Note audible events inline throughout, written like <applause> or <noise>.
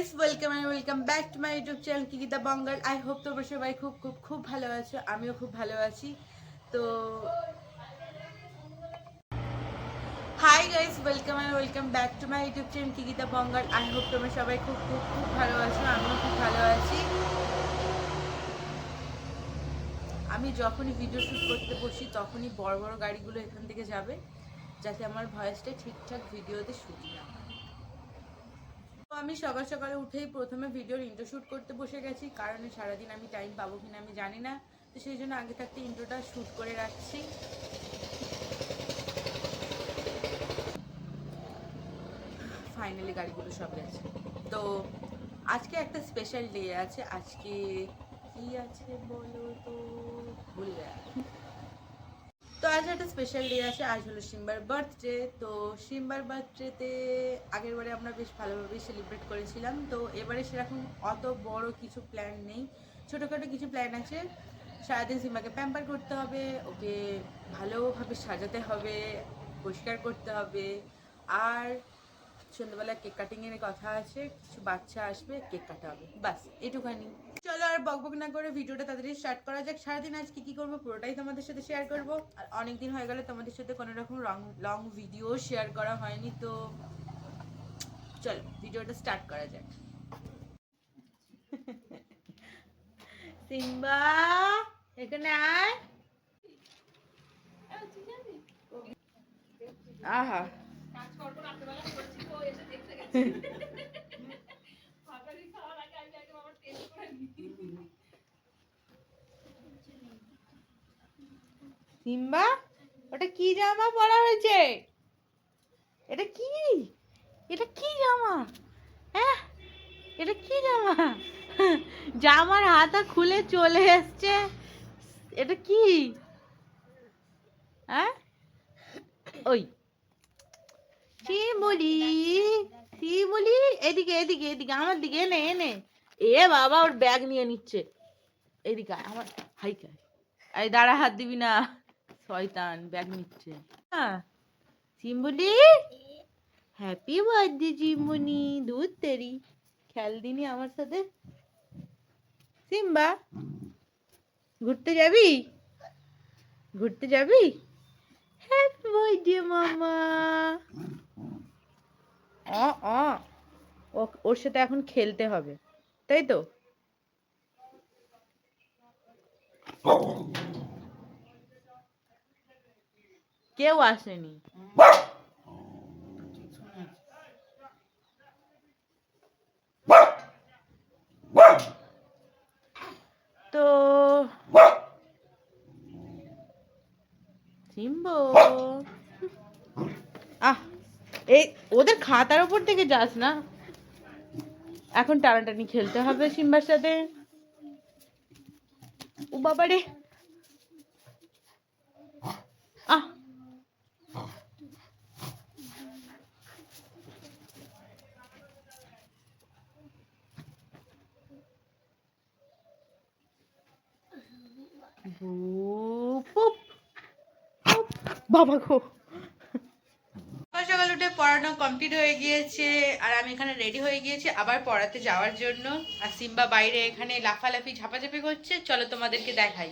Guys welcome and welcome back to my YouTube channel Kikita Bangal I hope তোমরা সবাই খুব খুব খুব ভালো আছো, আমিও খুব ভালো আছি। তো hi guys welcome and welcome back to my YouTube channel Kikita Bangal I hope তোমরা সবাই খুব খুব খুব ভালো আছো, আমিও খুব ভালো আছি। আমি যখনই ভিডিও শ্যুট করতে বসি, তখনই বড় বড় গাড়িগুলো এখান থেকে যাবে, যাতে আমার ভয়েসটা ঠিকঠাক ভিডিওতে শুট না তো আমি সকাল সকালে উঠেই প্রথমে ভিডিওর ইন্ট্রো শ্যুট করতে বসে গেছি। কারণ সারাদিন আমি টাইম পাবো কিনা আমি জানি না। তো সেই জন্য আগে থাকতে ইন্ট্রোটা শ্যুট করে রাখছি। ফাইনালি গাড়িগুলো সব গেছে। তো আজকে একটা স্পেশাল ডে আছে। আজকে কি আছে বলো তো? ভুলে আজ একটা স্পেশাল ডে আছে, আজ হলো সিম্বার বার্থডে তো সিম্বার বার্থডেতে আগের বারে আমরা বেশ ভালোভাবে সেলিব্রেট করেছিলাম। তো এবারে সেরকম অত বড় কিছু প্ল্যান নেই। ছোটোখাটো কিছু প্ল্যান আছে। সারাদিন সিম্বাকে প্যাম্পার করতে হবে, ওকে ভালোভাবে সাজাতে হবে, পরিষ্কার করতে হবে। আর সন্ধ্যাবেলা কেক কাটিংয়ের কথা আছে, কিছু বাচ্চা আসবে, কেক কাটা হবে। বাস এটুখানি চলো আর বকবক না করে ভিডিওটা তাড়াতাড়ি স্টার্ট করা যাক। সারাদিন আজ কি করব পুরোটাই তোমাদের সাথে শেয়ার করব। আর অনেক দিন হয়ে গেলে তোমাদের সাথে কোনো রকম লং লং ভিডিও শেয়ার করা হয়নি, তো চলো, ভিডিওটা স্টার্ট করা যাক। সিম্বা, এখানে আয়। আহা। সিম্বা, ওটা কি জামা পরা হয়েছে? এটা কি? এটা কি জামা? হ্যাঁ এটা কি জামা? জামার হাতা খুলে চলে এসছে। এটা কি? হ্যাঁ? ওই। শিমুলি শিমুলি। এদিকে এদিকে এদিকে, আমার দিকে এনে এনে। এ বাবা, ওর ব্যাগ নিয়ে নিচ্ছে। এদিকে আমার হাইকা এই দাঁড়া, হাত দিবি না। শয়তান ব্যাগ নিচ্ছে। হ্যাঁ। শিমুলি হ্যাপি বার্থডে জিমুনি দুধ তেরি। খেল দিনি আমার সাথে। সিম্বা, ঘুরতে যাবি? ঘুরতে যাবি? হ্যাপি বার্থডে মামা। অ অ। ও- ওর সাথে এখন খেলতে হবে, তাই তো? কেউ আসেনি। তো সিম্বো আহ, এই ওদের খাতার উপর থেকে যাস না। এখন টানাটানি খেলতে হবে সিম্বার সাথে। ও বুপ, বুপ। বাবা গো। সকাল সকাল উঠে পড়ানো কমপ্লিট হয়ে গিয়েছে, আর আমি এখানে রেডি হয়ে গিয়েছি আবার পড়াতে যাওয়ার জন্য। আর সিম্বা বাইরে এখানে লাফালাফি, ঝাপাঝাপি করছে। চলো তোমাদেরকে দেখাই।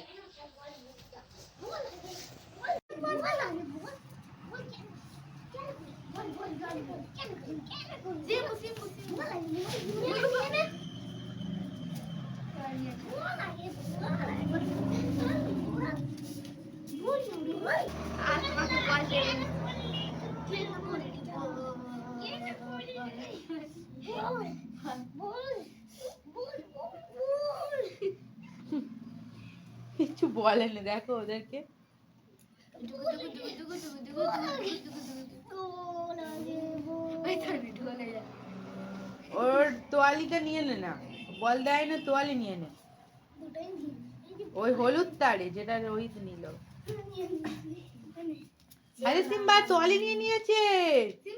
কিছু বলেনি দেখো ওদেরকে। ওর তোয়ালিটা নিয়ে নে না বল দেয় না তোয়ালি নিয়ে নে। ওই হলুদ তারে যেটা রোহিত নিল। আরে সিম্বা তোয়ালি নিয়ে নিয়েছে। কি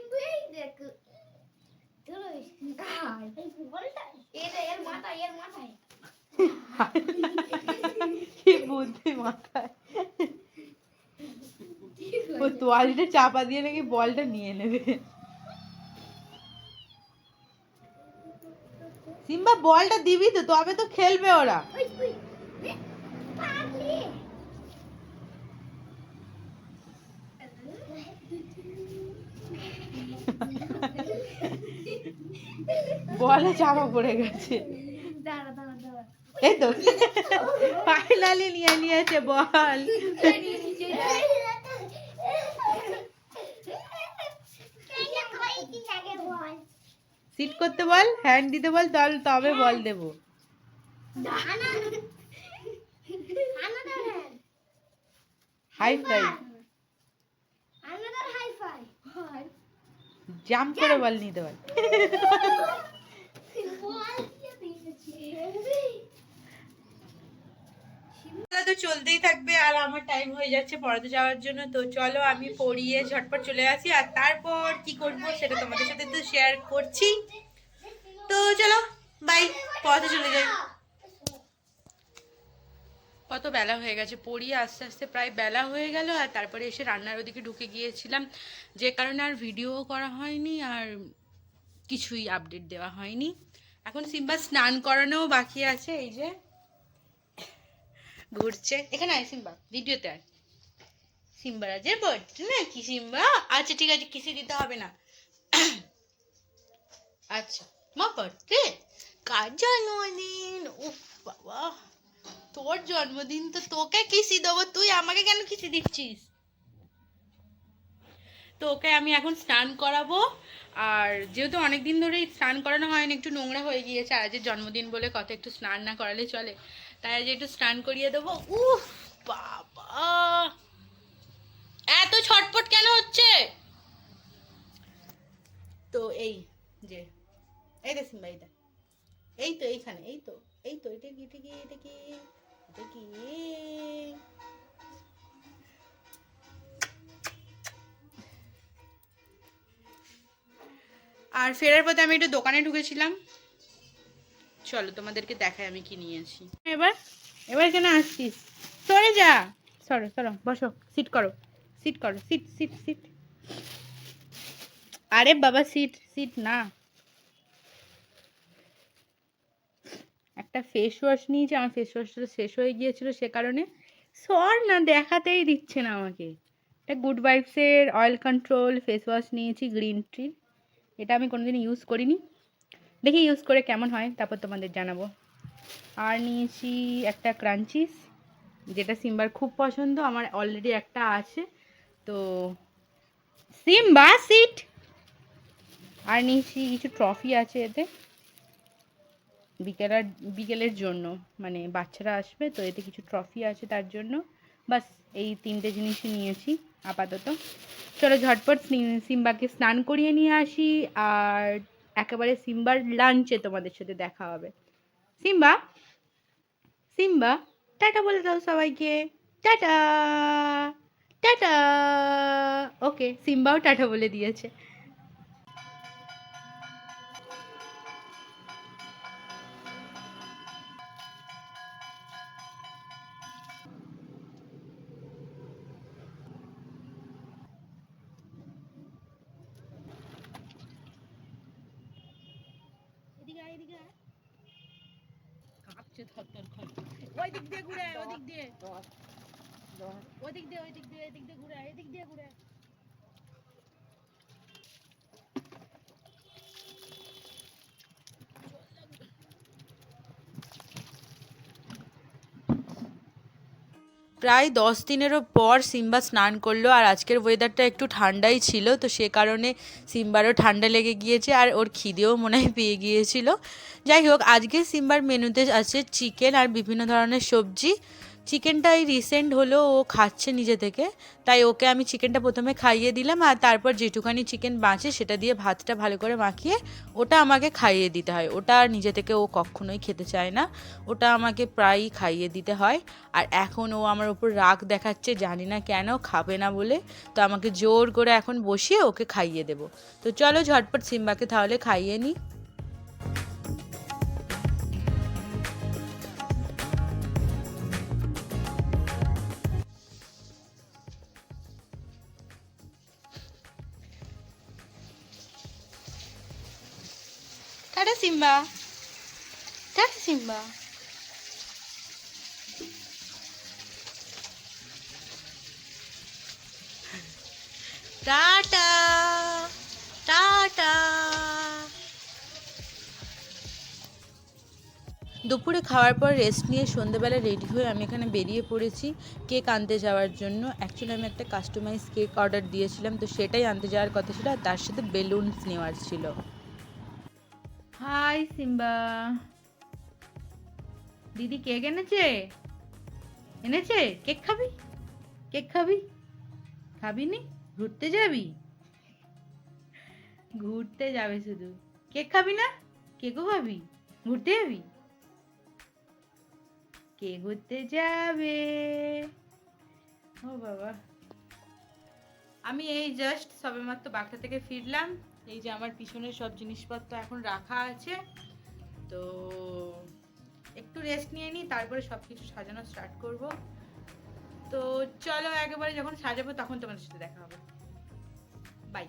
<laughs> বুদ্ধি মাথায়। ও তোয়ালিটা চাপা দিয়ে নাকি বলটা নিয়ে নেবে। সিম্বা, বলটা দিবি তো, তবে তো খেলবে ওরা। বলে চাপা পড়ে গেছে। দাঁড়া দাঁড়া <laughs> এই তো। ফাইনালি নিয়ে নিয়েছে বল। সিট করতে বল হ্যান্ড দিতে বল তাহলে তবে বল দেবো। হাই ফাই জাম্প করে বল নিতে বল। <laughs> <laughs> খেলা তো চলতেই থাকবে আর আমার টাইম হয়ে যাচ্ছে পড়াতে যাওয়ার জন্য। তো চলো আমি পড়িয়ে ঝটপট চলে আসি আর তারপর কি করব সেটা তোমাদের সাথে তো শেয়ার করছি। তো চলো বাই পড়াতে চলে যাই। কত বেলা হয়ে গেছে, পড়িয়ে আস্তে আস্তে প্রায় বেলা হয়ে গেল আর তারপরে এসে রান্নার ওদিকে ঢুকে গিয়েছিলাম। যে কারণে আর ভিডিও করা হয়নি আর কিছুই আপডেট দেওয়া হয়নি। এখন সিম্বা স্নান করানোও বাকি আছে, এই যে। ঘুরছে। এখানে আয় সিম্বা, ভিডিওতে আয়। সিম্বা রাজের বার্থডে না কি সিম্বা? আচ্ছা ঠিক আছে, কিসে দিতে হবে না? আচ্ছা মা বার্থডে কার জন্মদিন? উফ, বাবা। তোর জন্মদিন তো তোকে কিসি দেবো? তুই আমাকে কেন কিসি দিচ্ছিস? তো ওকে আমি এখন স্নান করাবো। আর যেহেতু অনেক দিন ধরেই স্নান করানো হয়নি, একটু নোংরা হয়ে গিয়েছে। আজের জন্মদিন বলে কত একটু স্নান না করালে চলে। তাই আজ একটু স্নান করিয়ে দেবো। উফ, বাবা। এত ছটপট কেন হচ্ছে? তো এই যে, এই দেখুন ভাইটা এই তো এইখানে, এই তো এই তো, এটা কি এটা কি এটা কি এটা কি? আর ফেরার পথে আমি একটু দোকানে ঢুকেছিলাম। চলো তোমাদেরকে দেখাই আমি কি নিয়ে আসি। এবার এবার কেন আসছিস? সরে যা। সরো সরো, বসো সিট করো সিট করো সিট সিট সিট আরে বাবা সিট সিট না। একটা ফেস ওয়াশ নিয়েছি, আমার ফেস ওয়াশটা শেষ হয়ে গিয়েছিল সে কারণে। সর না, দেখাতেই দিচ্ছে না আমাকে। এটা গুড ভাইবসের অয়েল কন্ট্রোল ফেস ওয়াশ নিয়েছি গ্রিন ট্রির এটা আমি কোনোদিন ইউজ করিনি। দেখি ইউজ করে কেমন হয়, তারপর তোমাদের জানাব। আর নিয়েছি একটা ক্রাঞ্চিস যেটা সিম্বার খুব পছন্দ, আমার অলরেডি একটা আছে। তো সিম্বা সিট আর নিয়েছি কিছু ট্রফি আছে এতে। বিকেলার, বিকেলের জন্য মানে বাচ্চারা আসবে, তো এতে কিছু ট্রফি আছে তার জন্য। বাস, এই তিনটে জিনিসই নিয়েছি, আপাতত। চলো ঝটপট সিম্বাকে স্নান করিয়ে নিয়ে আসি, আর একেবারে সিম্বার লাঞ্চে তোমাদের সাথে দেখা হবে। সিম্বা সিম্বা, টাটা বলে দাও সবাইকে। Tata tata. ওকে, সিম্বাও টাটা বলে দিয়েছে এদিকে আয় এদিকে আয় কাঁপছে থরথর করে ওই দিক দিয়ে ঘুরে আয়, ওই দিক দিয়ে প্রায় দশ দিনেরও পর সিম্বা স্নান করল, আর আজকের ওয়েদারটা একটু ঠান্ডাই ছিল, তো সে কারণে সিম্বারও ঠান্ডা লেগে গিয়েছে, আর ওর খিদেও মনে হয় পেয়ে গিয়েছিল। যাই হোক, আজকে সিম্বার মেনুতে আছে চিকেন আর বিভিন্ন ধরনের সবজি। চিকেনটা এই রিসেন্ট হলো, ও খাচ্ছে নিজে থেকে। তাই ওকে আমি চিকেনটা প্রথমে খাইয়ে দিলাম আর তারপর যেটুখানি চিকেন বাঁচে সেটা দিয়ে ভাতটা ভালো করে মাখিয়ে ওটা আমাকে খাইয়ে দিতে হয়। ওটা আর নিজে থেকে ও কখনোই খেতে চায় না। ওটা আমাকে প্রায়ই খাইয়ে দিতে হয়। আর এখন ও আমার ওপর রাগ দেখাচ্ছে, জানি না কেন খাবে না বলে। তো আমাকে জোর করে এখন বসিয়ে ওকে খাইয়ে দেবো। তো চলো ঝটপট সিম্বাকে তাহলে খাইয়ে নিই। টাটা সিম্বা হ্যাঁ সিম্বা টাটা টাটা দুপুরে খাওয়ার পর রেস্ট নিয়ে সন্ধেবেলা রেডি হয়ে আমি এখানে বেরিয়ে পড়েছি কেক আনতে যাওয়ার জন্য। অ্যাকচুয়ালি আমি একটা কাস্টমাইজ কেক অর্ডার দিয়েছিলাম, তো সেটাই আনতে যাওয়ার কথা ছিল আর তার সাথে বেলুনস নেওয়ার ছিল। হাই সিম্বা দিদি কেক এনেছে? এনেছে? কেক খাবি? কেক খাবি? খাবি নি ঘুরতে যাবি? ঘুরতে যাবে শুধু। কেক খাবি না? কেকও খাবি? ঘুরতে যাবি? কে ঘুরতে যাবে? ও বাবা। আমি এই জাস্ট সবেমাত্র বাগদা থেকে ফিরলাম। এই যে আমার পিছনে সব জিনিসপত্র এখন রাখা আছে। তো একটু রেস্ট নিয়ে নিই, তারপরে সব কিছু সাজানো স্টার্ট করব। তো চলো একেবারে যখন সাজাবো তখন তোমাদের সাথে দেখা হবে। বাই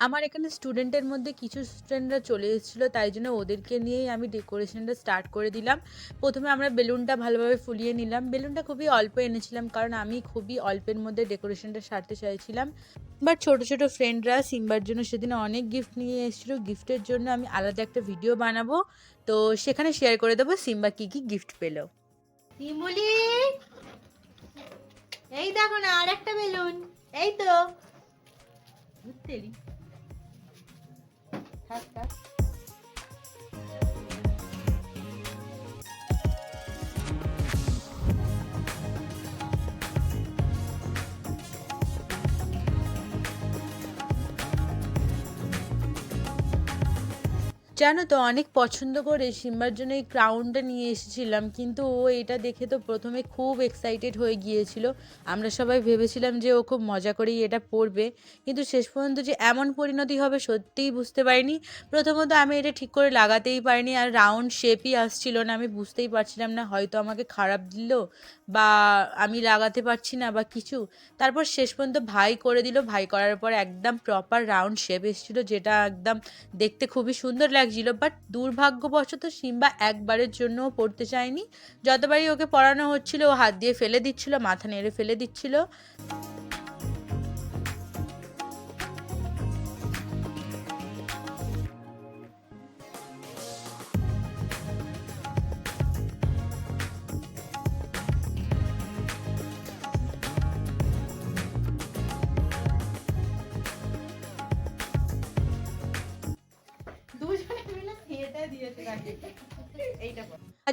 আমার এখানে স্টুডেন্টের মধ্যে কিছু স্টুডেন্টরা চলে এসেছিল তাই জন্য ওদেরকে নিয়েই আমি ডেকোরেশনটা স্টার্ট করে দিলাম। প্রথমে আমরা বেলুনটা ভালোভাবে ফুলিয়ে নিলাম। বেলুনটা খুবই অল্প এনেছিলাম কারণ আমি খুবই অল্পের মধ্যে ডেকোরেশনটা সারতে চাইছিলাম। বাট ছোট ছোট ফ্রেন্ডরা সিম্বার জন্য সেদিন অনেক গিফট নিয়ে এসেছিল। গিফটের জন্য আমি আলাদা একটা ভিডিও বানাবো। তো সেখানে শেয়ার করে দেবো সিম্বা কী কী গিফট পেল। সিমুলি এই দেখো না আর একটা বেলুন এই তো। বুঝতেলি থাক থাক জানো তো, অনেক পছন্দ করে সিম্বার জন্য এই ক্রাউনটা নিয়ে এসেছিলাম, কিন্তু ও এটা দেখে তো প্রথমে খুব এক্সাইটেড হয়ে গিয়েছিল। আমরা সবাই ভেবেছিলাম যে ও খুব মজা করেই এটা পরবে, কিন্তু শেষ পর্যন্ত যে এমন পরিণতি হবে সত্যিই বুঝতে পারিনি। প্রথমত আমি এটা ঠিক করে লাগাতেই পারিনি, আর রাউন্ড শেপই আসছিল না, আমি বুঝতেই পারছিলাম না, হয়তো আমাকে খারাপ দিল বা আমি লাগাতে পারছি না বা কিছু, তারপর শেষ পর্যন্ত ভাই করে দিল। ভাই করার পর একদম প্রপার রাউন্ড শেপ এসেছিল, যেটা একদম দেখতে খুবই সুন্দর লাগছিল। বাট দুর্ভাগ্যবশত সিম্বা একবারের জন্যও পড়তে চায়নি। যতবারই ওকে পড়ানো হচ্ছিল, ও হাত দিয়ে ফেলে দিচ্ছিল, মাথা নেড়ে ফেলে দিচ্ছিল।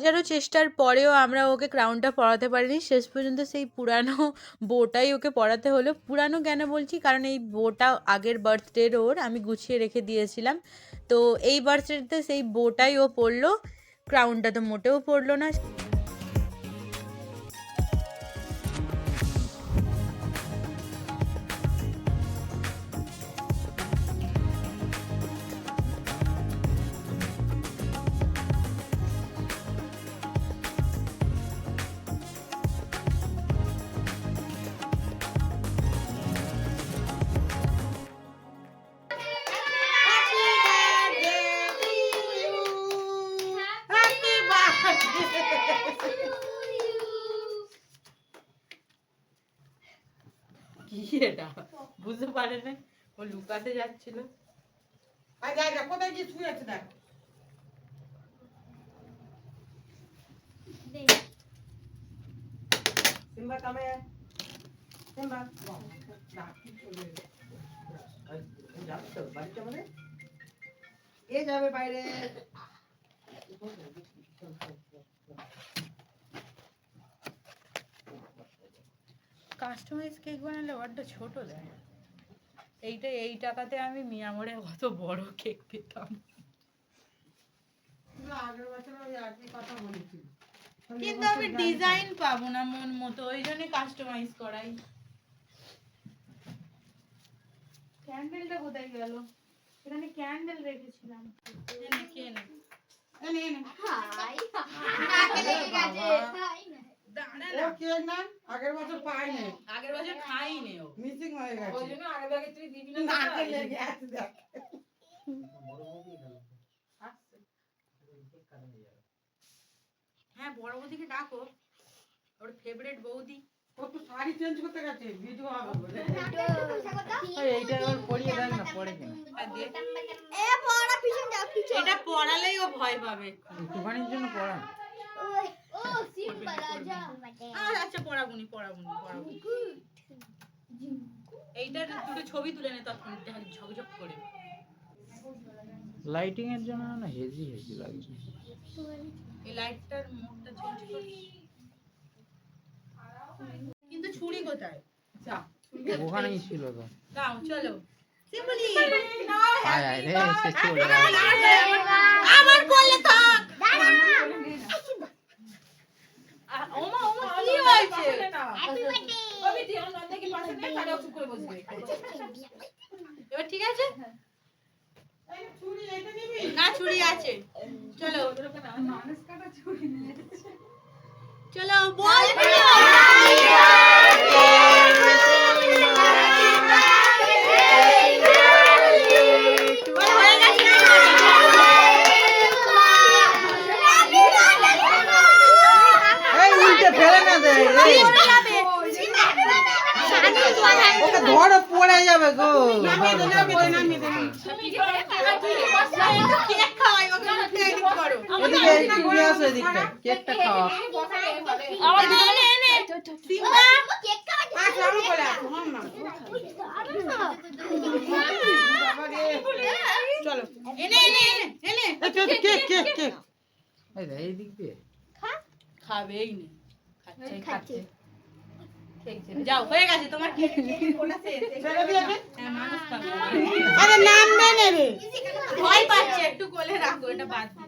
হাজারো চেষ্টার পরেও আমরা ওকে ক্রাউনটা পড়াতে পারিনি। শেষ পর্যন্ত সেই পুরানো বোটাই ওকে পড়াতে হলো। পুরানো কেন বলছি? কারণ এই বোটা আগের বার্থডের ওর, আমি গুছিয়ে রেখে দিয়েছিলাম। তো এই বার্থডেতে সেই বোটাই ও পড়ল ক্রাউনটা তো মোটেও পড়ল না। পারে না। ও লুকাতে যাচ্ছিল। আয় যা যা কোথায় গিয়ে শুয়ে আছে দেখ। সিম্বা কামে আয়। সিম্বা। না কি চলে এলো? এই যাবে এ বাইরে? কাস্টমাইজ কেক বানালে বড্ড ছোট দেয়। এইটা এই টাকাতে আমি মিয়ামোড়ে কত বড় কেক পেতাম। না, আগের বছর ওই একই কথা বলেছিল কিন্তু আমি ডিজাইন পাবো না মন মতো ওই জন্য কাস্টমাইজ করাই। ক্যান্ডেলটা কোথায় গেল? এখানে ক্যান্ডেল রেখেছিলাম। এনে কে এনে এনে এনে। হাই। না? কেক না। আগের বছর পাইনি। আগের বছর খাইনি ও। মিসিং হয়ে গেছে। ওই জন্য আগে আগে তুই দিবি না নাকে লেগে আছে দেখ। হ্যাঁ বড় বৌদিকে ডাকো। ওর ফেভারিট বৌদি। ও তো শাড়ি চেঞ্জ করতে গেছে ভিডিও হবে বলে। এইটা এবার পরিয়ে দেখ না পরে কিনা। এ বড় পিছন দাও পিছন। এটা পড়ালেই ও ভয় পাবে। একটুখানির জন্য পড়া। ও সিম্বা রাজা আচ্ছা পড়াবুনি পড়াবুনি পড়াবুনি এইটা দুটো ছবি তুলে নে তখন ঝকঝক করে লাইটিং এর জন্য না হেজি হেজি লাগছে এই লাইটটার মোডটা চেঞ্জ কর কিন্তু ছুরি কোথায় ওখানেই ছিল তো দাও চলো সিম্পলি আয় আয় রে সে চলে আমার কোলে থাক ওমা ওমা কি হয়েছে এবার ঠিক আছে না ছুরি আছে চলো চলো বল এই উল্টে ফেলে না দে এই, ওকে ধরো পড়ে যাবে গো কেক খাওয়াই ওকে মুখে এদিক করো এদিকে একটু নিয়ে আসো এদিকটা কেকটা খাওয়া এনে এনে সিম্বা এনে এনে এনে এনে কেক কেক কেক এই দে, এই দিক দিয়ে খাবেই নে। খাচ্ছে। খাচ্ছে। যাও হয়ে গেছে তোমার হ্যাঁ আরে নাম না নেবে ভয় পাচ্ছে একটু কোলে রাখো এটা বাদ দি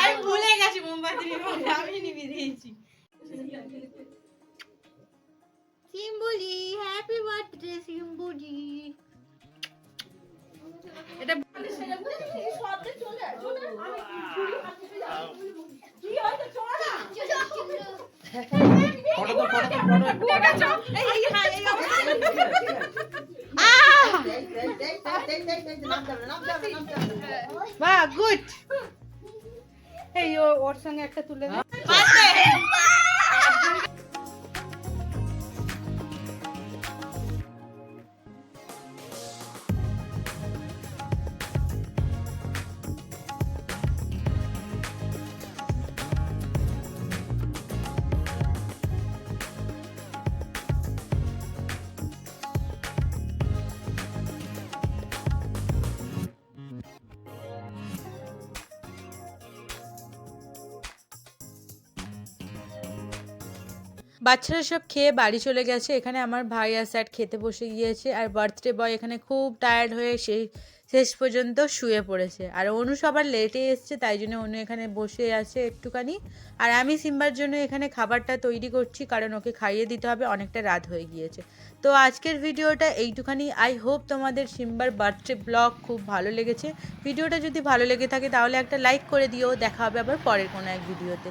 আমি ভুলে গেছি মোমবাতি আমি নিভিয়ে দিয়েছি। সিম্বলি হ্যাপি বার্থডে সিম্বলি এটা ফটো তো ফটো তো ফটো এই এই হ্যাঁ এই অবস্থা। বাহ গুড। এই ও ওর সঙ্গে একটা তুলে দে। বাচ্চারা সব খেয়ে বাড়ি চলে গেছে। এখানে আমার ভাই আর স্যার খেতে বসে গিয়েছে আর বার্থডে বয় এখানে খুব টায়ার্ড হয়ে সেই শেষ পর্যন্ত শুয়ে পড়েছে। আর অনু সবার লেটে এসছে তাই জন্য অনু এখানে বসে আছে একটুখানি। আর আমি সিম্বার জন্য এখানে খাবারটা তৈরি করছি কারণ ওকে খাইয়ে দিতে হবে অনেকটা রাত হয়ে গিয়েছে। তো আজকের ভিডিওটা এইটুখানি। আই হোপ তোমাদের সিম্বার বার্থডে ব্লগ খুব ভালো লেগেছে। ভিডিওটা যদি ভালো লেগে থাকে তাহলে একটা লাইক করে দিও। দেখা হবে আবার পরের কোনো এক ভিডিওতে।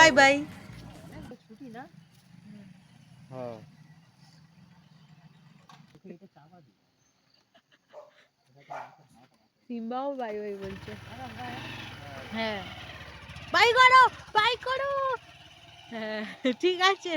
বাই বাই হ্যাঁ। সিম্বাও বাই বাই বলছে। হ্যাঁ। বাই করো বাই করো। হ্যাঁ ঠিক আছে।